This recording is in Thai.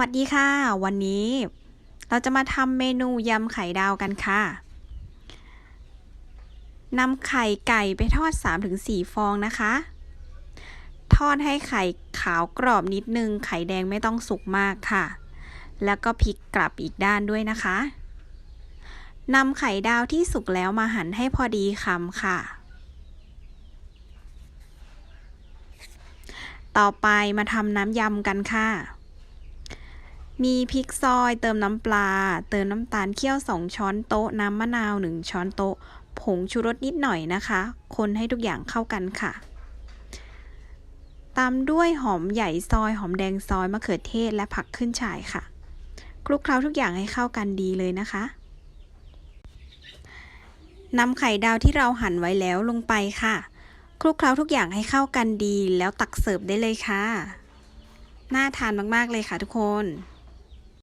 วัสดีค่ะ วันนี้เราจะมาทำเมนูยำไข่ดาวกันค่ะนำไข่ไก่ไปทอด 3-4 ฟองนะคะ ทอดให้ไข่ขาวกรอบนิดนึง ไข่แดงไม่ต้องสุกมากค่ะ แล้วก็พลิกกลับอีกด้านด้วยนะคะนำไข่ดาวที่สุกแล้วมาหั่นให้พอดีคำค่ะ ต่อไปมาทำน้ำยำกันค่ะ มีพริกซอยเติมน้ำปลา เติมน้ำตาลเคี่ยว 2 ช้อนโต๊ะ น้ำมะนาว 1 ช้อนโต๊ะ ผงชูรสนิดหน่อยนะคะ คนให้ทุกอย่างเข้ากันค่ะ ตามด้วยหอมใหญ่ซอย หอมแดงซอย มะเขือเทศ และผักขึ้นฉ่ายค่ะ คลุกเคล้าทุกอย่างให้เข้ากันดีเลยนะคะนำไข่ดาวที่เราหั่นไว้แล้วลงไปค่ะ คลุกเคล้าทุกอย่างให้เข้ากันดีแล้วตักเสิร์ฟได้เลยค่ะ น่าทานมากๆเลยค่ะทุกคน